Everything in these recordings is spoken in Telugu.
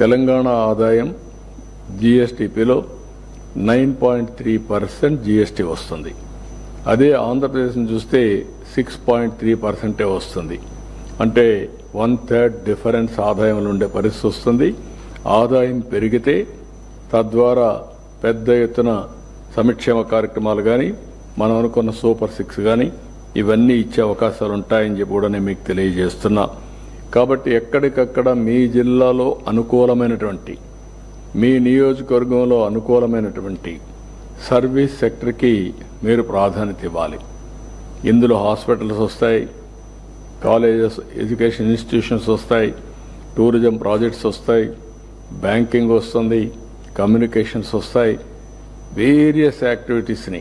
తెలంగాణ ఆదాయం జిఎస్టిపిలో nine point three percent GST వస్తుంది. అదే ఆంధ్రప్రదేశ్ని చూస్తే సిక్స్ పాయింట్ త్రీ పర్సెంటే వస్తుంది. అంటే వన్ థర్డ్ డిఫరెన్స్ ఆదాయంలో ఉండే పరిస్థితి వస్తుంది. ఆదాయం పెరిగితే తద్వారా పెద్ద ఎత్తున సంక్షేమ కార్యక్రమాలు కానీ మనం అనుకున్న సూపర్ సిక్స్ కానీ ఇవన్నీ ఇచ్చే అవకాశాలు ఉంటాయని చెప్పి కూడా నేను మీకు తెలియజేస్తున్నా. కాబట్టి ఎక్కడికక్కడ మీ జిల్లాలో అనుకూలమైనటువంటి మీ నియోజకవర్గంలో అనుకూలమైనటువంటి సర్వీస్ సెక్టర్కి మీరు ప్రాధాన్యత ఇవ్వాలి. ఇందులో హాస్పిటల్స్ వస్తాయి కాలేజెస్ ఎడ్యుకేషన్ ఇన్స్టిట్యూషన్స్ వస్తాయి టూరిజం ప్రాజెక్ట్స్ వస్తాయి బ్యాంకింగ్ వస్తుంది కమ్యూనికేషన్స్ వస్తాయి. వేరియస్ యాక్టివిటీస్ని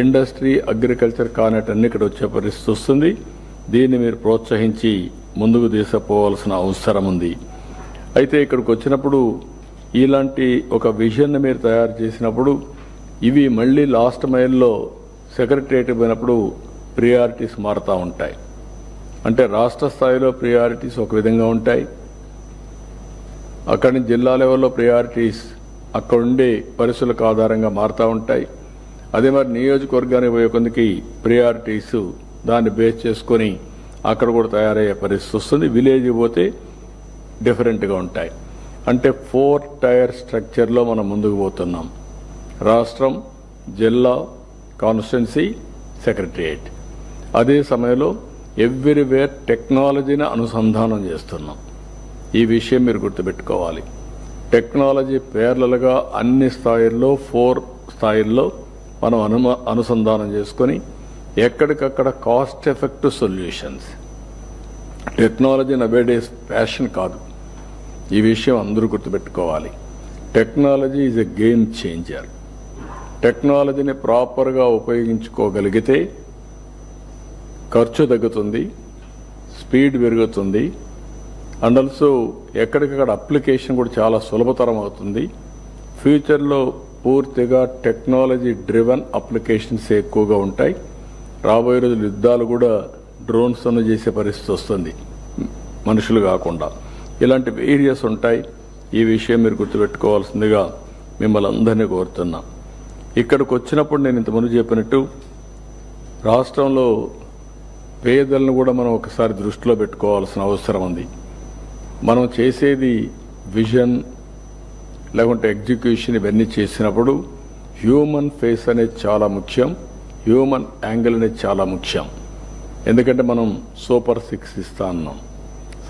ఇండస్ట్రీ అగ్రికల్చర్ కానటన్ని ఇక్కడ వచ్చే పరిస్థితి వస్తుంది. దీన్ని మీరు ప్రోత్సహించి ముందుకు తీసుకుపోవాల్సిన అవసరం ఉంది. అయితే ఇక్కడికి వచ్చినప్పుడు ఇలాంటి ఒక విజన్ మీరు తయారు చేసినప్పుడు ఇవి మళ్ళీ లాస్ట్ మైల్లో సెక్రటరియట్ పోయినప్పుడు ప్రియారిటీస్ మారుతూ ఉంటాయి. అంటే రాష్ట్ర స్థాయిలో ప్రియారిటీస్ ఒక విధంగా ఉంటాయి. అక్కడి నుంచి జిల్లా లెవెల్లో ప్రియారిటీస్ అక్కడ ఉండే పరిస్థితులకు ఆధారంగా మారుతూ ఉంటాయి. అదే మరి నియోజకవర్గానికి పోయే కొందకి ప్రియారిటీస్ దాన్ని బేస్ చేసుకొని అక్కడ కూడా తయారయ్యే పరిస్థితి వస్తుంది. విలేజ్ పోతే డిఫరెంట్గా ఉంటాయి. అంటే ఫోర్ టైర్ స్ట్రక్చర్లో మనం ముందుకు పోతున్నాం. రాష్ట్రం జిల్లా కాన్స్టిట్యున్సీ సెక్రటరియేట్. అదే సమయంలో ఎవ్రీవేర్ టెక్నాలజీని అనుసంధానం చేస్తున్నాం. ఈ విషయం మీరు గుర్తుపెట్టుకోవాలి. టెక్నాలజీ పేర్లలుగా అన్ని స్థాయిల్లో ఫోర్ స్థాయిల్లో మనం అనుమ అనుసంధానం చేసుకొని ఎక్కడికక్కడ cost effective solutions technology nowadays fashion కాదు. ఈ విషయం అందరూ గుర్తుపెట్టుకోవాలి. Technology is a game changer టెక్నాలజీని ప్రాపర్గా ఉపయోగించుకోగలిగితే ఖర్చు తగ్గుతుంది స్పీడ్ పెరుగుతుంది అండ్ ఆల్సో ఎక్కడికక్కడ అప్లికేషన్ కూడా చాలా సులభతరం అవుతుంది. ఫ్యూచర్లో పూర్తిగా టెక్నాలజీ డ్రివన్ అప్లికేషన్స్ ఎక్కువగా ఉంటాయి. రాబోయే రోజులు యుద్ధాలు కూడా డ్రోన్స్ అన్న చేసే పరిస్థితి వస్తుంది. మనుషులు కాకుండా. ఇలాంటి ఏరియాస్ ఉంటాయి. ఈ విషయం మీరు గుర్తుపెట్టుకోవాల్సిందిగా మిమ్మల్ని అందరినీ కోరుతున్నా. ఇక్కడికి వచ్చినప్పుడు నేను ఇంతకుముందు చెప్పినట్టు రాష్ట్రంలో పేదలను కూడా మనం ఒకసారి దృష్టిలో పెట్టుకోవాల్సిన అవసరం ఉంది. మనం చేసేది విజన్ లేకుంటే ఎగ్జిక్యూషన్ ఇవన్నీ చేసినప్పుడు హ్యూమన్ ఫేస్ అనేది చాలా ముఖ్యం. హ్యూమన్ యాంగిల్ అనేది చాలా ముఖ్యం. ఎందుకంటే మనం సూపర్ సిక్స్ ఇస్తా ఉన్నాం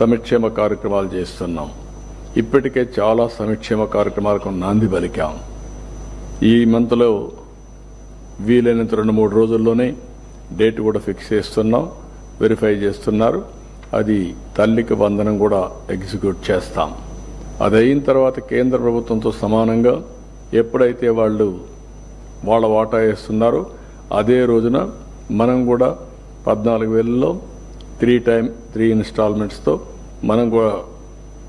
సంక్షేమ కార్యక్రమాలు చేస్తున్నాం. ఇప్పటికే చాలా సంక్షేమ కార్యక్రమాలకు నాంది పలికాం. ఈ మంత్లో వీలైనంత రెండు మూడు రోజుల్లోనే డేట్ కూడా ఫిక్స్ చేస్తున్నాం. వెరిఫై చేస్తున్నారు. అది తల్లికి వందనం కూడా ఎగ్జిక్యూట్ చేస్తాం. అది అయిన తర్వాత కేంద్ర ప్రభుత్వంతో సమానంగా ఎప్పుడైతే వాళ్ళు వాళ్ళ వాటా వేస్తున్నారో అదే రోజున మనం కూడా పద్నాలుగు వేలలో త్రీ టైం త్రీ ఇన్స్టాల్మెంట్స్తో మనం కూడా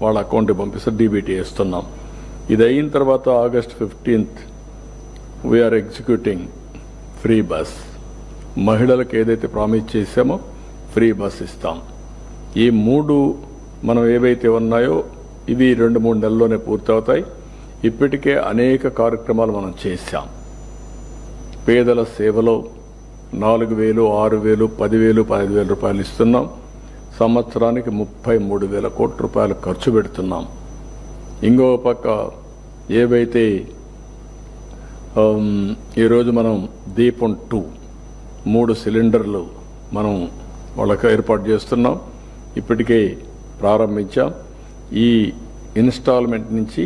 వాళ్ళ అకౌంట్కి పంపిస్తే డీబీటీ వేస్తున్నాం. ఇది అయిన తర్వాత August fifteenth we're executing free bus మహిళలకు ఏదైతే ప్రామిస్ చేశామో ఫ్రీ బస్ ఇస్తాం. ఈ మూడు మనం ఏవైతే ఉన్నాయో ఇవి రెండు మూడు నెలల్లోనే పూర్తవుతాయి. ఇప్పటికే అనేక కార్యక్రమాలు మనం చేశాం. పేదల సేవలో నాలుగు వేలు ఆరు వేలు పదివేలు పదిహేను వేల రూపాయలు ఇస్తున్నాం. సంవత్సరానికి ముప్పై మూడు వేల కోట్ల రూపాయలు ఖర్చు పెడుతున్నాం. ఇంకో పక్క ఏవైతే ఈరోజు మనం దీపం టూ మూడు సిలిండర్లు మనం వాళ్ళకి ఏర్పాటు చేస్తున్నాం. ఇప్పటికే ప్రారంభించాం. ఈ ఇన్స్టాల్మెంట్ నుంచి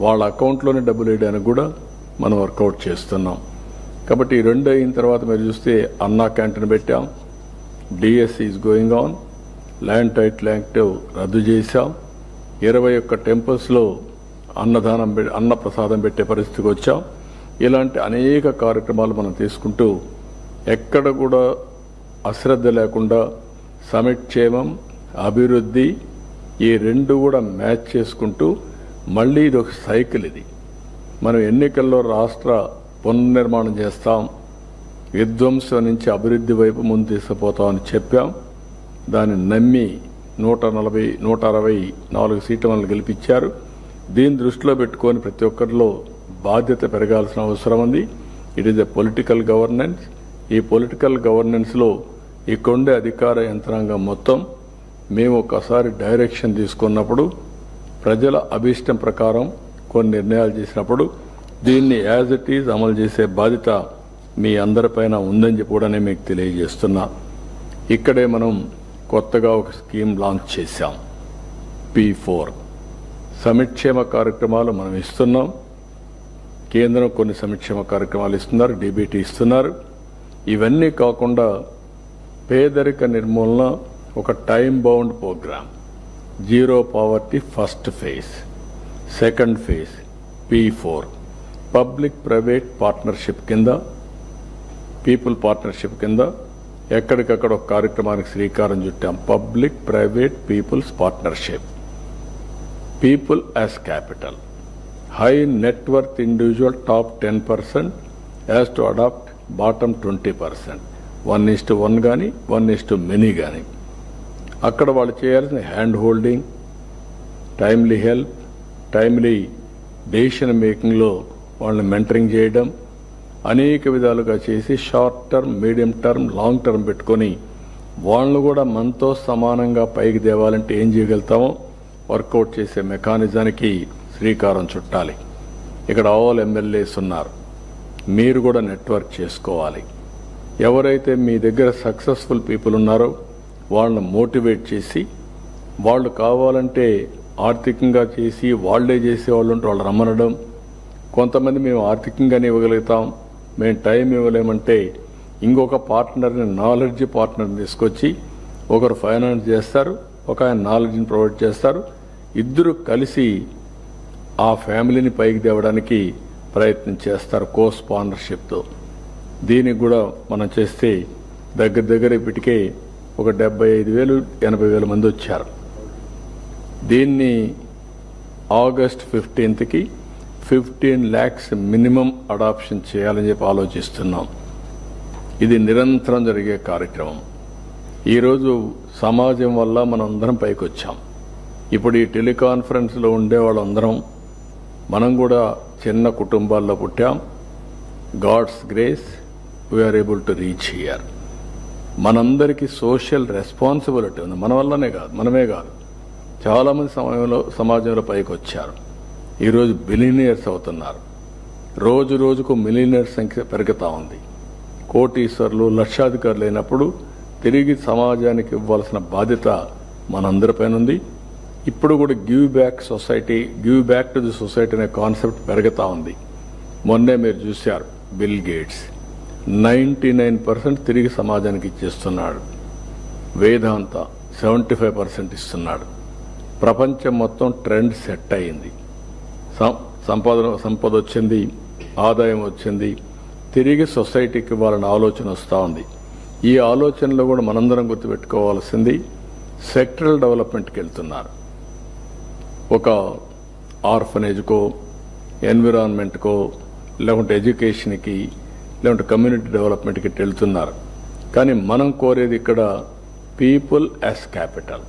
వాళ్ళ అకౌంట్లోనే డబ్బులు వేయడానికి కూడా మనం వర్కౌట్ చేస్తున్నాం. కాబట్టి రెండు అయిన తర్వాత మీరు చూస్తే అన్నా క్యాంటీన్ పెట్టాం. DSC is going on land title act రద్దు చేశాం. ఇరవై ఒక్క టెంపుల్స్లో అన్నదానం పె- అన్న ప్రసాదం పెట్టే పరిస్థితికి వచ్చాం. ఇలాంటి అనేక కార్యక్రమాలు మనం తీసుకుంటూ ఎక్కడ కూడా అశ్రద్ధ లేకుండా సమక్షేమం అభివృద్ధి ఈ రెండు కూడా మ్యాచ్ చేసుకుంటూ మళ్ళీ ఇది ఒక సైకిల్ ఇది. మనం ఎన్నికల్లో రాష్ట్ర పునర్నిర్మాణం చేస్తాం. విధ్వంసం నుంచి అభివృద్ధి వైపు ముందు తీసుకుపోతామని చెప్పాం. దాన్ని నమ్మి నూట నలభై నూట అరవై నాలుగు సీట్లు మనల్ని గెలిపించారు. దీన్ని దృష్టిలో పెట్టుకొని ప్రతి ఒక్కరిలో బాధ్యత పెరగాల్సిన అవసరం ఉంది. It is a political governance ఈ పొలిటికల్ గవర్నెన్స్లో ఇక్కడుండే అధికార యంత్రాంగం మొత్తం మేము ఒకసారి డైరెక్షన్ తీసుకున్నప్పుడు ప్రజల అభీష్టం ప్రకారం కొన్ని నిర్ణయాలు చేసినప్పుడు దీన్ని యాజ్ ఇట్ ఈజ్ అమలు చేసే బాధ్యత మీ అందరిపైన ఉందని చెప్పి కూడా నేను మీకు తెలియజేస్తున్నా. ఇక్కడే మనం కొత్తగా ఒక స్కీమ్ లాంచ్ చేశాం. పి ఫోర్ సమిక్షేమ కార్యక్రమాలు మనం ఇస్తున్నాం. కేంద్రం కొన్ని సంక్షేమ కార్యక్రమాలు ఇస్తున్నారు డీబీటీ ఇస్తున్నారు. ఇవన్నీ కాకుండా పేదరిక నిర్మూలన ఒక time bound programme zero poverty first phase second phase P four public private partnership కింద పీపుల్ పార్ట్నర్షిప్ కింద ఎక్కడికక్కడ ఒక కార్యక్రమానికి శ్రీకారం చుట్టాం. Public private people's partnership. People as capital. High net worth individual top ten percent as to adopt bottom twenty percent. One is to one కానీ వన్ ఈస్ టు మెనీ కానీ అక్కడ వాళ్ళు చేయాల్సిన hand holding timely help timely decision మేకింగ్లో వాళ్ళని మెంటరింగ్ చేయడం అనేక విధాలుగా చేసి short term medium term long term పెట్టుకొని వాళ్ళను కూడా మనతో సమానంగా పైకి తేవాలంటే ఏం చేయగలుగుతామో వర్కౌట్ చేసే మెకానిజానికి శ్రీకారం చుట్టాలి. ఇక్కడ ఆల్ ఎమ్మెల్యేస్ ఉన్నారు. మీరు కూడా నెట్వర్క్ చేసుకోవాలి. ఎవరైతే మీ దగ్గర సక్సెస్ఫుల్ పీపుల్ ఉన్నారో వాళ్ళని మోటివేట్ చేసి వాళ్ళు కావాలంటే ఆర్థికంగా చేసి వాళ్ళే చేసే వాళ్ళు ఉంటే వాళ్ళు రమ్మనడం కొంతమంది మేము ఆర్థికంగానే ఇవ్వగలుగుతాం మేము టైం ఇవ్వలేమంటే ఇంకొక పార్ట్నర్ని నాలెడ్జ్ పార్ట్నర్ని తీసుకొచ్చి ఒకరు ఫైనాన్స్ చేస్తారు ఒక ఆయన నాలెడ్జ్ని ప్రొవైడ్ చేస్తారు. ఇద్దరు కలిసి ఆ ఫ్యామిలీని పైకి తేవడానికి ప్రయత్నం చేస్తారు కో స్పాన్సర్షిప్తో దీనికి కూడా మనం చేస్తే దగ్గర దగ్గర ఇప్పటికే ఒక డెబ్బై ఐదు వేలు ఎనభై వేల మంది వచ్చారు. దీన్ని ఆగస్ట్ ఫిఫ్టీన్త్కి ఫిఫ్టీన్ ల్యాక్స్ మినిమం అడాప్షన్ చేయాలని చెప్పి ఆలోచిస్తున్నాం. ఇది నిరంతరం జరిగే కార్యక్రమం. ఈరోజు సమాజం వల్ల మనం అందరం పైకి వచ్చాం ఇప్పుడు ఈ టెలికాన్ఫరెన్స్లో ఉండే వాళ్ళందరం మనం కూడా చిన్న కుటుంబాల్లో పుట్టాం. God's grace we're able to reach here మనందరికీ సోషల్ రెస్పాన్సిబిలిటీ ఉంది. మన వల్లనే కాదు మనమే కాదు. చాలామంది సమయంలో సమాజంలో పైకి వచ్చారు ఈరోజు బిలినియర్స్ అవుతున్నారు. రోజు రోజుకు మిలినియర్ సంఖ్య పెరుగుతూ ఉంది. కోటీశ్వర్లు లక్షాధికారులు అయినప్పుడు తిరిగి సమాజానికి ఇవ్వాల్సిన బాధ్యత మనందరిపైన ఉంది. ఇప్పుడు కూడా give back society give back to the society అనే కాన్సెప్ట్ పెరుగుతూ ఉంది. మొన్నే మీరు చూశారు Bill Gates. Ninety nine percent తిరిగి సమాజానికి ఇచ్చేస్తున్నాడు. వేదాంత సెవెంటీ ఫైవ్ పర్సెంట్ ఇస్తున్నాడు. ప్రపంచం మొత్తం ట్రెండ్ సెట్ అయింది. సంపాదన సంపద వచ్చింది ఆదాయం వచ్చింది. తిరిగి సొసైటీకి ఇవ్వాలని ఆలోచన వస్తూ ఉంది. ఈ ఆలోచనలో కూడా మనందరం గుర్తుపెట్టుకోవాల్సింది సెక్టరల్ డెవలప్మెంట్కి వెళ్తున్నారు ఒక ఆర్ఫనేజ్కో ఎన్విరాన్మెంట్కో లేకుంటే ఎడ్యుకేషన్కి లేకుంటే కమ్యూనిటీ డెవలప్మెంట్కి వెళ్తున్నారు కానీ మనం కోరేది ఇక్కడ పీపుల్ యాజ్ క్యాపిటల్.